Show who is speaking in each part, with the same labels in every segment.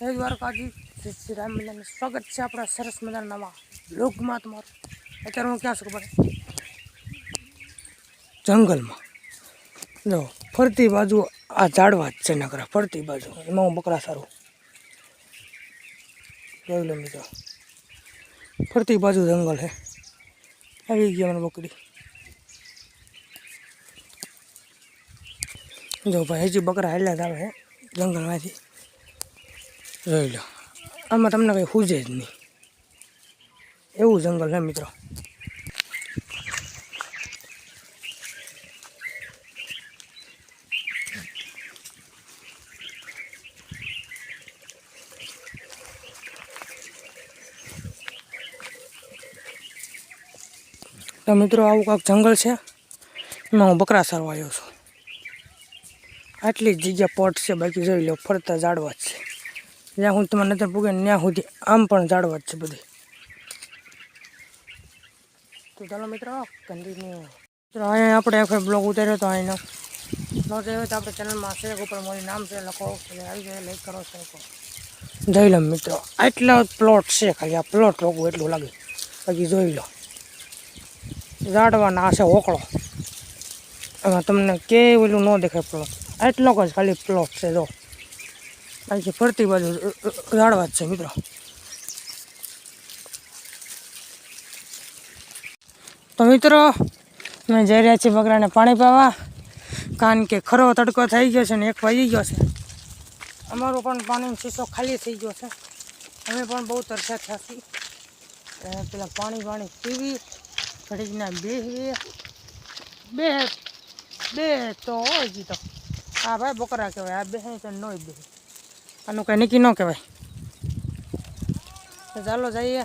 Speaker 1: જય દ્વારકાજી શ્રી શ્રી રામ મિલન સ્વાગત છે આપણા સરસ મજાના નવા લોકમાં તમારું. અત્યારે હું ક્યાં છું ખબર? જંગલમાં. જો, ફરતી બાજુ આ ઝાડવા જ છે નકરા, ફરતી બાજુ. એમાં હું બકરા સારું. જોઈ લો મિત્રો. ફરતી બાજુ જંગલ છે. આવી ગયા મને બકરી. જો ભાઈ, હજી બકરા હાલ્યા જ આવે હે જંગલમાંથી. જોઈ લો. આમાં તમને કંઈ ખૂજે જ નહીં. એવું જંગલ છે મિત્રો. તો મિત્રો, આવું કાંક જંગલ છે? એમાં હું બકરા સારવા આવ્યો છું. આટલી જ જગ્યા પોટ છે, બાકી જોઈ લો, ફરતા ઝાડવા જ છે. જ્યાં હું તમારે નજર પૂગે ને ત્યાં સુધી આમ પણ ઝાડવા જ છે બધી. તો ચાલો મિત્રો મિત્રો, અહીંયા આપણે આખો બ્લોગ ઉતાર્યો તો અહીંનો. બ્લોગ આવ્યો તો આપણે ચેનલમાં શેક ઉપર મારું નામ છે, લખો આવી જાય લાઈક કરો શેર જોઈ લો મિત્રો. આટલા પ્લોટ છે ખાલી, આ પ્લોટ રોકવું એટલું લાગે. બાકી જોઈ લો. ઝાડવાના આ છે હોકળો. એમાં તમને કે ઓલું ન દેખાય પ્લોટ આટલો જ ખાલી પ્લોટ છે, જો. બાકી ફરતી બાજુ ઝાડવા જ છે, મિત્રો. તો મિત્રો, અમે જઈ રહ્યા છીએ બકરાને પાણી પાવા. કારણ કે ખરો તડકો થઈ ગયો છે ને એક વાગી ગયો છે. અમારો પણ પાણીનો શીશો ખાલી થઈ ગયો છે. અમે પણ બહુ તરસ્યા થયા છીએ. પેલા પાણી પાણી પીવી, ઘડીકના બેહીએ બે બે તો હોય જીતો હા ભાઈ, બકરા કહેવાય. આ બે તો ન બે આનું કંઈ નીકી ન કહેવાય. ચાલો જઈએ.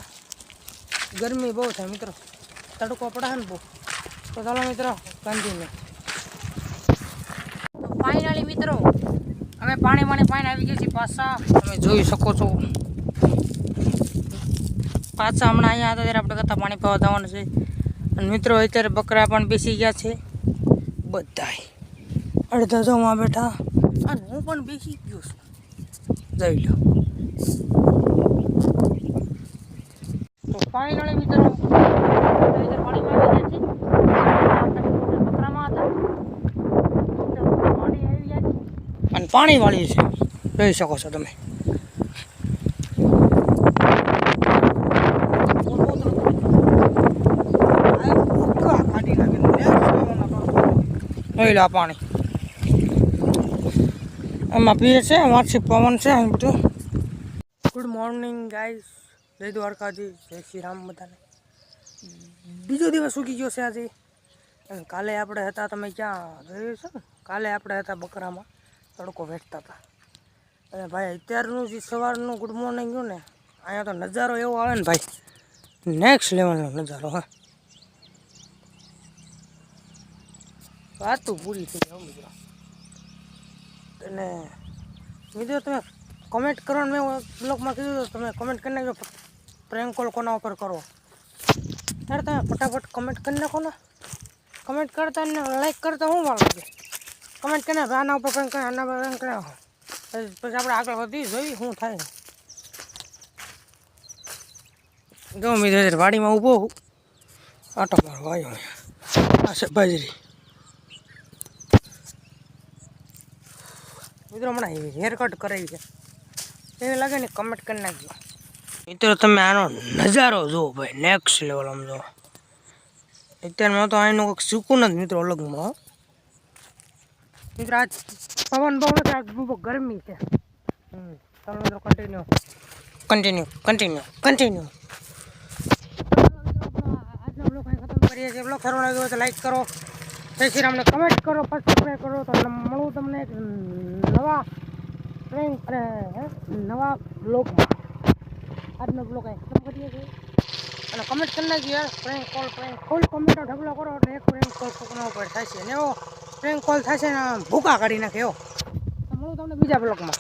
Speaker 1: ગરમી બહુ થાય મિત્રો. તડકો પડે ને બહુ. તો ચાલો મિત્રો કન્ટિન્યુ ફાઇનલી મિત્રો, અમે પાણી પાણી પાણી આવી ગયું છે પાછા. તમે જોઈ શકો છો. પાછા હમણાં અહીંયા હતા, ત્યારે આપણે કરતા પાણી પાવા જવાનું છે. અને મિત્રો, અત્યારે બકરા પણ બેસી ગયા છે. બધાય. અડધા જવા બેઠા. અને હું પણ બેસી ગયો છું. જઈ લો. તો ફાઇનલી મિત્રો અને પાણી વાળી છે. જોઈ શકો છો તમે. જોઈ લો પાણી. એમાં પીએ છે માછી પવન છે અહીં બધું. ગુડ મોર્નિંગ ગાઈસ જય દ્વારકાજી જય શ્રી રામ બધાને. બીજો દિવસ ઉગી ગયો છે આજે. કાલે આપણે હતા, તમે ક્યાં જોયું છે ને? કાલે આપણે હતા બકરામાં, તડકો વેઠતા હતા. અને ભાઈ, અત્યારનું જે સવારનું ગુડ મોર્નિંગ ગયું ને, અહીંયા તો નજારો એવો આવે ને ભાઈ. નેક્સ્ટ લેવલનો નજારો, હા. વાતું પૂરી થઈ જાય મિત્રો. અને મિત્રો તમે કોમેન્ટ કરો ને મેં બ્લોગમાં કીધું હતું, તમે કોમેન્ટ કરી નાખજો પ્રેન્ક કોલ કોના ઉપર કરો. ત્યારે તમે ફટાફટ કમેન્ટ કરી નાખો ને કમેન્ટ કરતા ને લાઈક કરતા હું વાળો છે? કમેન્ટ કરીને આના ઉપર કરે, આના પ્રેન્ક કરે. પછી આપણે આગળ વધી જોઈ શું થાય જો મિત્રો, વાડીમાં ઊભો આટો મારો વાયો આ છે મિત્રો હમણાં હેર કટ કરાવી છે. એવું લાગે ને કમેન્ટ કરી નાખજો. મિત્રો તમે આનો નજારો જુઓ ભાઈ નેક્સ્ટ લેવલ આમ જો અત્યારમાં તો અહીંનું કંઈક સુકૂન જ મિત્રો અલગમાં હો. મિત્રો આજ પવન બહુ આજ બહુ ગરમી છે. ચાલો મિત્રો કન્ટિન્યુ કન્ટિન્યુ કન્ટિન્યુ કન્ટિન્યુ આજનો બ્લોગ અહીં ખતમ કરીએ છીએ. બ્લોગ સારો લાગ્યો હોય તો લાઈક કરો. જય શ્રી કમેન્ટ કરો સબસ્ક્રાઈબ કરો, તો મળું તમને એક નવા ટ્રેન અને નવા બ્લોગમાં આજનો બ્લોગ અહીં ખતમ કરીએ છીએ. અને કમેન્ટ કરી નાખજો યાર પ્રેન્ક કોલ પ્રેન્ક ફૂલ કમેન્ટો ઢગલો કરો એટલે એક પ્રેન્ક કોલ કોકના ઉપર છે. ને એવો પ્રેન્ક કોલ થશે ને ભૂકા કાઢી નાખે એવો. મળું તમને બીજા બ્લોગમાં